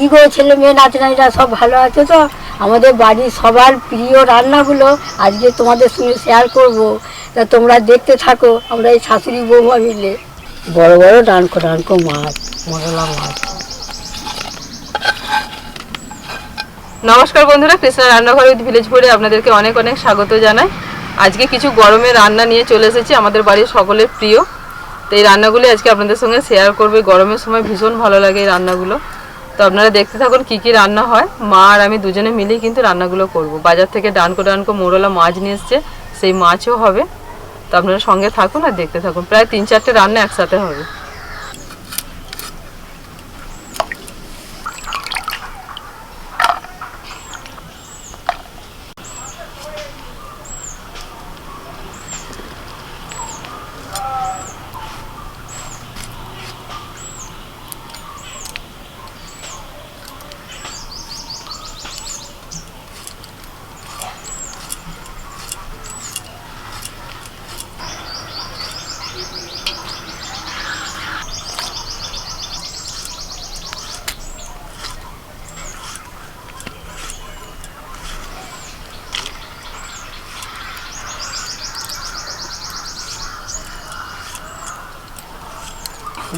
কি গো ছেলে মেয়ে নাচনাইরা সব ভালো আছে তো? আমাদের বাড়ির সবার প্রিয় রান্নাগুলো আজকে তোমাদের সঙ্গে শেয়ার করব। তা তোমরা দেখতে থাকো, আমরা এই শাশুড়ি বৌমা মিলে। বড় বড় ডানকো ডানকো মাছ মরলা মাছ। নমস্কার বন্ধুরা, কৃষ্ণা রান্নাঘর উইথ ভিলেজ ফুডে আপনাদেরকে অনেক অনেক স্বাগত জানাই। আজকে কিছু গরমের রান্না নিয়ে চলে এসেছি আমাদের বাড়ির সকলের প্রিয়। তো এই রান্নাগুলি আজকে আপনাদের সঙ্গে শেয়ার করবে। গরমের সময় ভীষণ ভালো লাগে এই রান্নাগুলো। তো আপনারা দেখতে থাকুন কি কি রান্না হয়। মা আর আমি দুজনে মিলেই কিন্তু রান্নাগুলো করব। বাজার থেকে ডানকো ডানকো মোড়লা মাছ নিয়ে এসছে, সেই মাছও হবে। তো আপনারা সঙ্গে থাকুন আর দেখতে থাকুন। প্রায় তিন চারটে রান্না একসাথে হবে।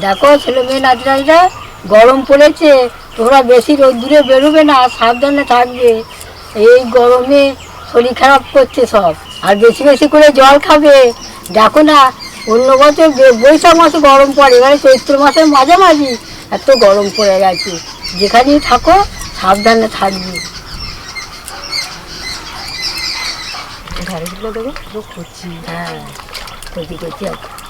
দেখো ছেলে মেয়ে নাচনাইরা গরম পড়েছে তোমরা বেশি রোদ্দুরে বেরোবে না সাবধানে থাকবে। এই গরমে শরীর খারাপ করছে সব আর বেশি বেশি করে জল খাবে। দেখো না অন্য বছর বৈশাখ মাসে গরম পড়ে এবারে চৈত্র মাসের মাঝামাঝি এত গরম পড়ে গেছে। যেখানেই থাকো সাবধানে থাকবি। পুরো কচি হ্যাঁ কচি কচি আছে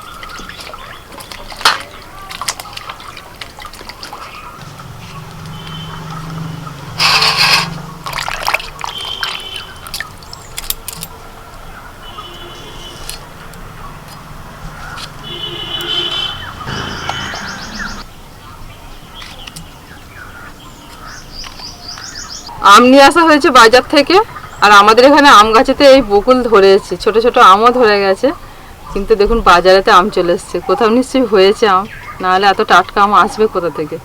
আম নিয়ে আসা হয়েছে বাজার থেকে। আর আমাদের এখানে আম গাছেতে এই বকুল ধরেছে ছোট ছোট আমও ধরে গেছে। কিন্তু দেখুন, বাজারেতে আম চলে এসছে। কোথাও নিশ্চয়ই হয়েছে আম। নাহলে এত টাটকা আম আসবে কোথা থেকে?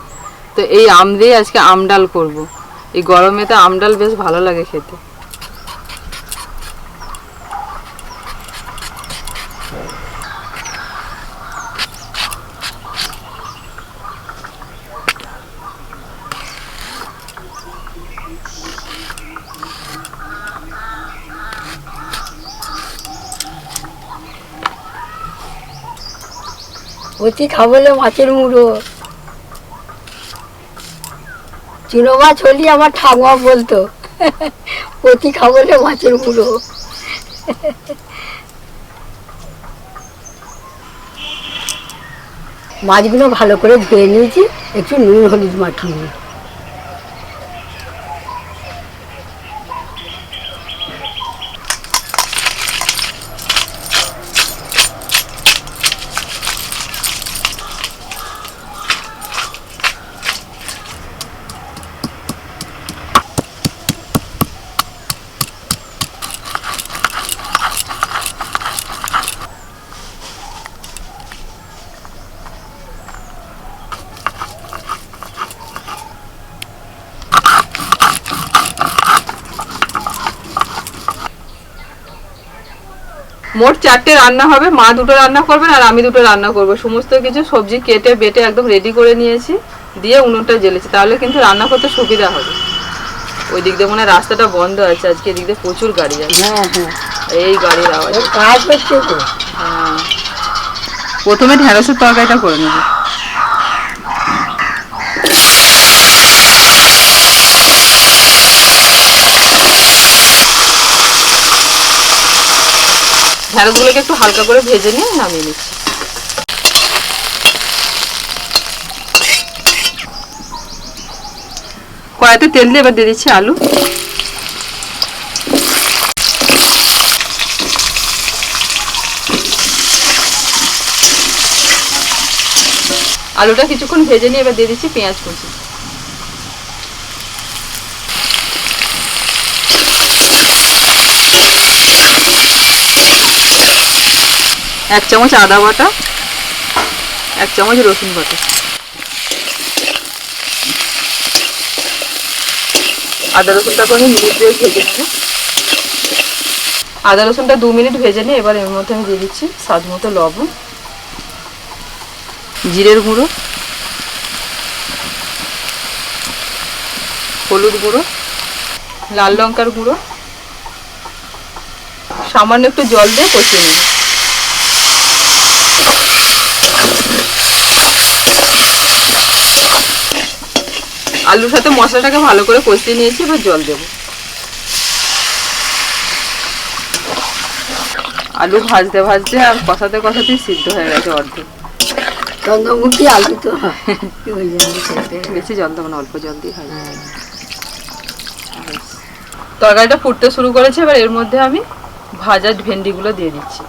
তো এই আম দিয়ে আজকে আমডাল করব। এই গরমে গরমেতে আমডাল বেশ ভালো লাগে খেতে। অতি খাবলে মাছের মুড়ো। চুনো মাছ হলি আমার ঠাকুমা বলতো। অতি খাবলে মাছের মুড়ো। মাছগুলো ভালো করে ধুয়ে নিয়েছি, একটু নুন, হলুদ মাখিয়ে মোট চারটে রান্না হবে মা দুটো রান্না করবেন আর আমি দুটো রান্না করব। সমস্ত কিছু সবজি কেটে বেটে একদম রেডি করে নিয়েছি দিয়ে উনুনটা জ্বেলেছি। তাহলে কিন্তু রান্না করতে সুবিধা হবে। ওই দিক দিয়ে মনে হয় রাস্তাটা বন্ধ আছে আজকে এদিক দিয়ে প্রচুর গাড়ি আছে। হ্যাঁ হ্যাঁ। এই গাড়ির আওয়াজ। হ্যাঁ। প্রথমে ঢেঁড়সের তরকারিটা করে নেব। ঢেঁড়সগুলোকে একটু হালকা করে ভেজে নিয়ে নামিয়ে নিচ্ছি। কড়াইতে তেল দিয়ে এবার দিয়ে দিচ্ছি আলু। আলুটা কিছুক্ষণ ভেজে নিয়ে এবার দিয়ে দিচ্ছি পেঁয়াজ কুচি। এক চামচ আদা বাটা, এক চামচ রসুন বাটা। আদা রসুনটাকে আমি মিনিট দিয়ে ভেজে নেব। আদা রসুনটা দু মিনিট ভেজে নিই এবার এর মধ্যে আমি দিয়ে দিচ্ছি স্বাদ মতো লবণ, জিরের গুঁড়ো, হলুদ গুঁড়ো, লাল লঙ্কার গুঁড়ো। সামান্য একটু জল দিয়ে কষিয়ে নেব। আলুর সাথে মশলাটাকে ভালো করে কষিয়ে নিয়েছি এবার জল দেবো। আলু ভাজতে ভাজতে আর কষাতে কষাতেই সিদ্ধ হয়ে গেছে অর্ধেক। চন্দ্রমুখী আলু তো হয়। বেশি জল দেবো না অল্প জল দিয়ে হয়। তরকারিটা ফুটতে শুরু করেছে এবার এর মধ্যে আমি ভাজা ভেন্ডিগুলো দিয়ে দিচ্ছি।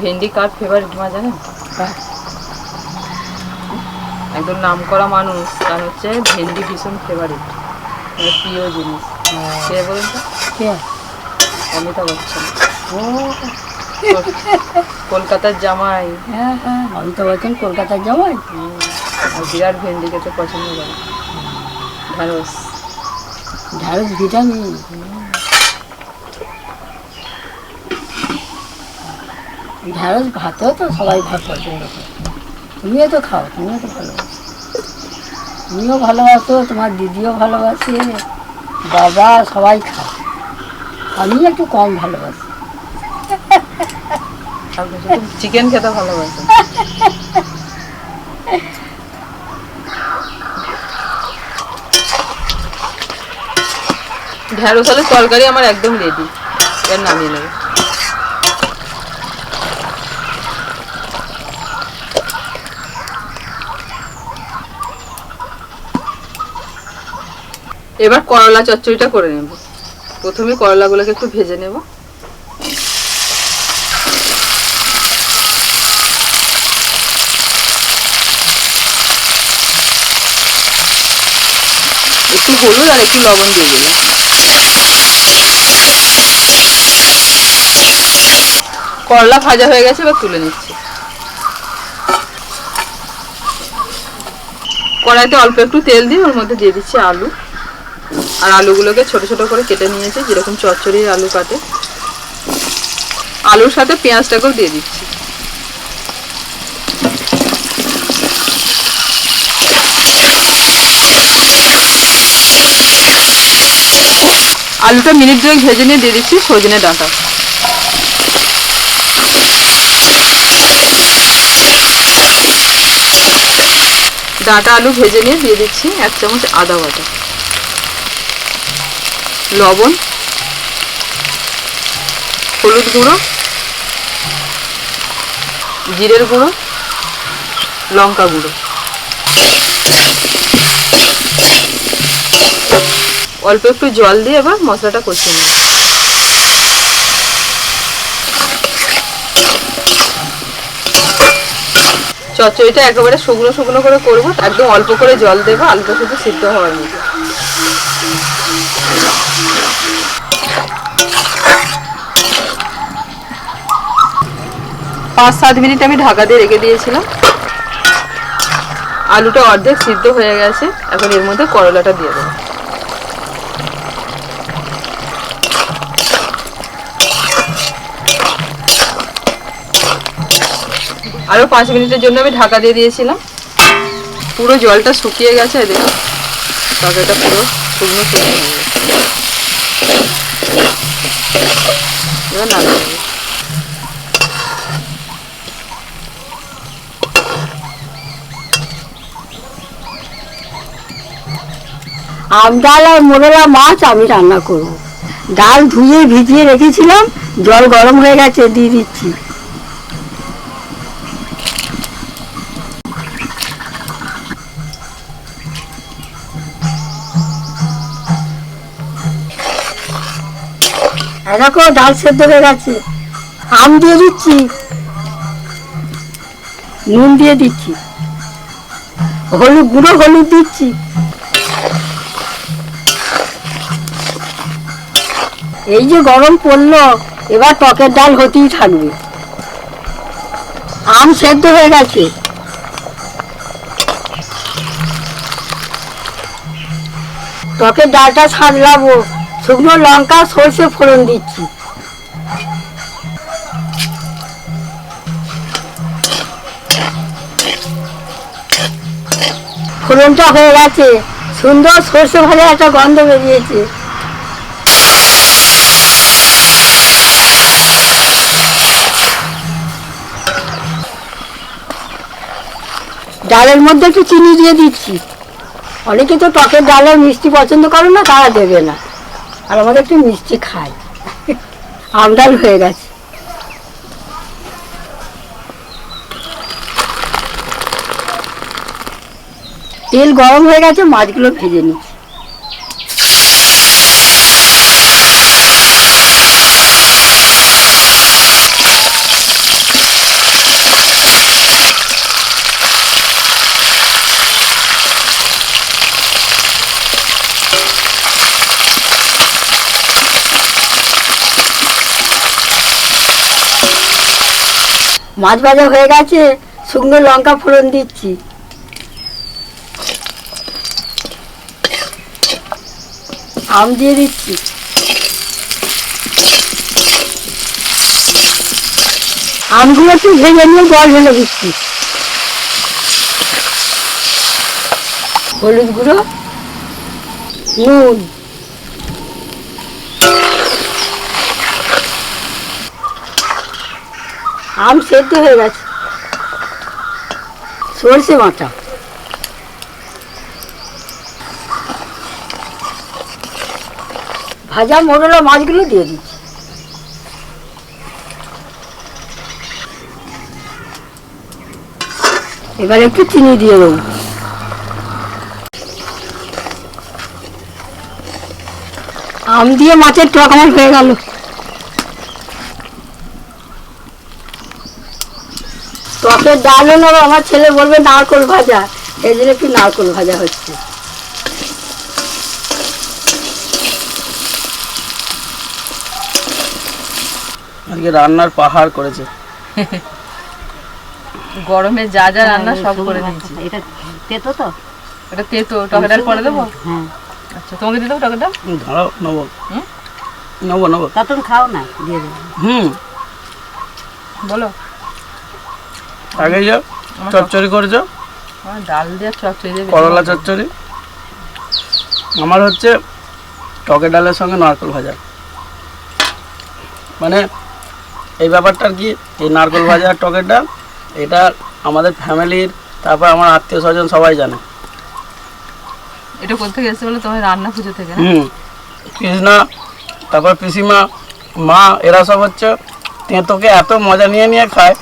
ভেন্ডি কার ফেভারিট মা জানেন? হ্যাঁ। একদম নাম করা মানুষ তার হচ্ছে ভেন্ডি ভীষণ ফেভারিট প্রিয় জিনিস। কে বলুন তো? কে? অমিতাভ বচ্চন। ও। কলকাতার জামাই। হ্যাঁ হ্যাঁ অমিতাভ বচ্চন কলকাতার জামাই? আর বিরাট ভেন্ডি খেতে পছন্দ করে। ঢ্যাঁড়স। ঢ্যাঁড়স ভিটামিন। ঢ্যাঁড়স ভাতেও তো সবাই ভাত পছন্দ করে। তুমিও তো খাও তুমিও তো ভালোবাসো তুমিও ভালোবাসো, তোমার দিদিও ভালোবাসে, বাবা সবাই খায়। আমি একটু কম ভালোবাসি। চিকেন খেতে ভালোবাসো। ঢ্যাঁড়স আলুর তরকারি আমার একদম রেডি এবার নামিয়ে নেবে। এবার করলা চচ্চড়িটা করে নেব। প্রথমে করলাগুলোকে একটু ভেজে নেব। একটু হলুদ আর একটু লবণ দিয়ে দেবেন করলা ভাজা হয়ে গেছে, এবার তুলে নিচ্ছি। কড়াইতে অল্প একটু তেল দিয়ে ওর মধ্যে দিয়ে দিচ্ছি আলু। আর আলুগুলোকে ছোট ছোট করে কেটে নিয়েছি, যেরকম চচ্চড়ির আলু কাটে। আলুর সাথে পেঁয়াজটাকেও দিয়ে দিচ্ছি। আলুটা মিনিট দুয়েক ভেজে নিয়ে দিয়ে দিচ্ছি সজনে ডাঁটা। ডাঁটা আলু ভেজে নিয়ে দিয়ে দিচ্ছি এক চামচ আদা বাটা। লবণ, হলুদ গুঁড়ো, জিরের গুঁড়ো, লঙ্কা গুঁড়ো। অল্প একটু জল দিয়ে এবার মশলাটা কষিয়ে নেব চচ্চড়িটা একেবারে শুকনো শুকনো করে করব, একদম অল্প করে জল দেবো, আলুটা শুধু সিদ্ধ হওয়ার মতো। পাঁচ সাত মিনিট আমি ঢাকা দিয়ে রেখে দিয়েছিলাম। আলুটা অর্ধেক সিদ্ধ হয়ে গেছে, এখন এর মধ্যে করলাটা দিয়ে দেবো। আরও পাঁচ মিনিটের জন্য আমি ঢাকা দিয়ে দিয়েছিলাম। পুরো জলটা শুকিয়ে গেছে এই দেখুন। তরকারিটা পুরো নেব। আমডাল আর মোরলা মাছ আমি রান্না করব ডাল ধুয়ে ভিজিয়ে রেখেছিলাম, জল গরম হয়ে গেছে, দিয়ে দিচ্ছি দেখো ডাল সেদ্ধ হয়ে গেছে। আম দিয়ে দিচ্ছি। নুন দিয়ে দিচ্ছি। হলুদ গুঁড়ো হলুদ দিচ্ছি। এই যে গরম পড়ল, এবার টকের ডাল হতেই থাকবে। আম সেদ্ধ হয়ে গেছে। টকের ডালটা সাজলাবো। শুকনো লঙ্কা, সর্ষে ফোড়ন দিচ্ছি। ফোড়নটা হয়ে গেছে। সুন্দর সর্ষে ভাজা একটা গন্ধ বেরিয়েছে। ডালের মধ্যে একটু চিনি দিয়ে দিচ্ছি। অনেকে তো টকের ডালের মিষ্টি পছন্দ করে না, তারা দেবে না। আর আমাদের একটু মিষ্টি খাই। আমডাল হয়ে গেছে। তেল গরম হয়ে গেছে, মাছগুলো ভেজে নিচ্ছি। মাছ ভাজা হয়ে গেছে, শুকনো লঙ্কা ফোড়ন দিচ্ছি। আম দিয়ে দিচ্ছি। আমগুলো একটু ভেজে নিয়ে জল ঢেলে দিচ্ছি। হলুদ গুঁড়ো, নুন। আম সেদ্ধ হয়ে গেছে। সর্ষে বাটা। ভাজা মোড়লা মাছগুলো দিয়ে দিচ্ছি। এবার একটু চিনি দিয়ে দেবো। আম দিয়ে মাছের টক হয়ে গেল। টকের ডাল হলো আমার ছেলে বলবে নারকোল ভাজা। এই জন্য একটু নারকোল ভাজা হচ্ছে। আজকে রান্নার পাহাড় করেছে। গরমে যা যা রান্না সব করে দিয়েছি এটা তেতো তো? এটা তেতো টকের ডাল পরে দেবো? হ্যাঁ। আচ্ছা তোমাকে দিয়ে দেবো টকের ডাল? দাঁড়াও নেব। হুম? নেব নেব। তা তুমি খাও না দিয়ে দেবো। হুম। বলো। আগে যাও চচ্চড়ি করেছ আমার ডাল দিয়ে চচ্চড়ি করলা চচ্চড়ি। আমার হচ্ছে টকের ডালের সঙ্গে নারকেল ভাজা। মানে এই ব্যাপারটা আর কি এই নারকেল ভাজা আর টকের ডাল এটা আমাদের ফ্যামিলির তারপর আমার আত্মীয় স্বজন সবাই জানে। এটা থেকে এসেছে বলে তোমার রান্না পুজো থেকে হুম কৃষ্ণা তারপর পিসিমা মা এরা সব হচ্ছে তেঁতোকে এত মজা নিয়ে নিয়ে খায়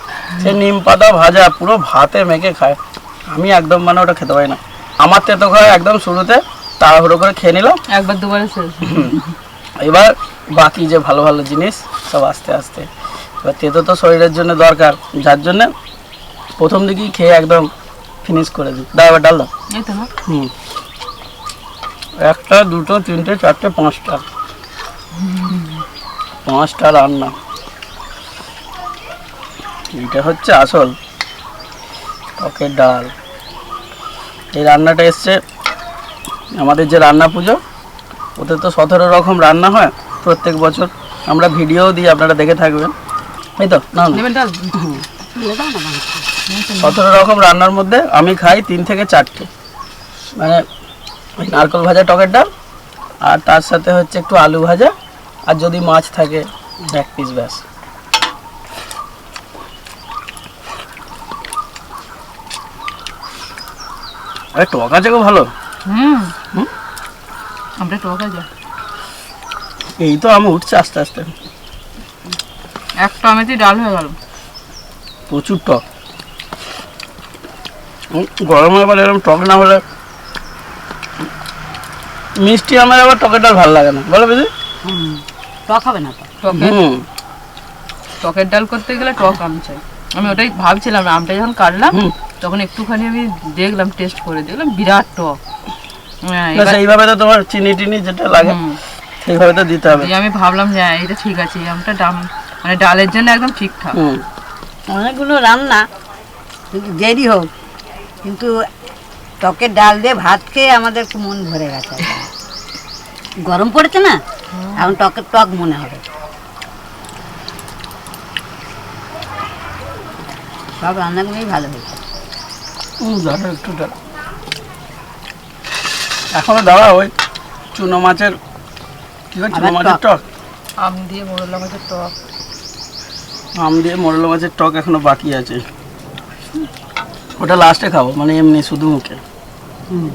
সে নিম পাতা ভাজা পুরো ভাতে মেখে খায়। আমি একদম মানে ওটা খেতে পারি না। আমার তেঁতো খায় একদম শুরুতে তাড়াহুড়ো করে খেয়ে নিলাম। একবার দুবারে এবার বাকি যে ভালো ভালো জিনিস সব আস্তে আস্তে। এবার তেতো তো শরীরের জন্য দরকার যার জন্য প্রথম দিকেই খেয়ে একদম ফিনিশ করে দিই। দাও এবার ডাল দাও। হুম। একটা দুটো তিনটে চারটে পাঁচটা। পাঁচটা রান্না। এটা হচ্ছে আসল। টকের ডাল। এই রান্নাটা এসছে আমাদের যে রান্না পুজো ওতে তো সতেরো রকম রান্না হয় প্রত্যেক বছর। আমরা ভিডিও দিই আপনারা দেখে থাকবেন। এই তো না সতেরো রকম রান্নার মধ্যে আমি খাই তিন থেকে চারটে। মানে নারকেল ভাজা টকের ডাল আর তার সাথে হচ্ছে একটু আলু ভাজা আর যদি মাছ থাকে এক পিস ব্যাস। আরে টক আছে গো ভালো। হুম। হুম? আমরা টকা যা এই তো আমি উঠছে আস্তে আস্তে। এক টমেটো ডাল হয়ে গেল। প্রচুর টক। গরমে আবার এরকম টক না হলে মিষ্টি আমার আবার টকের ডাল ভালো লাগে না। বলো বুঝি টক হবে না তো। টকের হুম। টকের ডাল করতে গেলে টক আম চাই। আমি ওটাই ভাবছিলাম আমটা যখন কাটলাম। তখন একটুখানি আমি দেখলাম টেস্ট করে দেখলাম বিরাট টক। হ্যাঁ, সেইভাবে তো তোমার চিনি টিনি যেটা লাগে সেইভাবে তো দিতে হবে। আমি ভাবলাম যে হ্যাঁ, এটা ঠিক আছে এই আমটা ডাম মানে ডালের জন্য একদম ঠিকঠাক। অনেকগুলো রান্না দেরি হোক কিন্তু টকের ডাল দিয়ে ভাত খেয়ে আমাদের খুব মন ভরে গেছে। গরম পড়েছে না এখন টকের টক মনে হবে। সব রান্নাগুলোই ভালো হয়েছে। একটু দাঁড়া এখনও দাঁড়া ওই চুনো মাছের কি হয় চুনো মাছের টক। টক? আম দিয়ে মোরলা মাছের টক। আম দিয়ে মোরলা মাছের টক এখনও বাকি আছে। ওটা লাস্টে খাব মানে এমনি শুধু মুখে। হুম।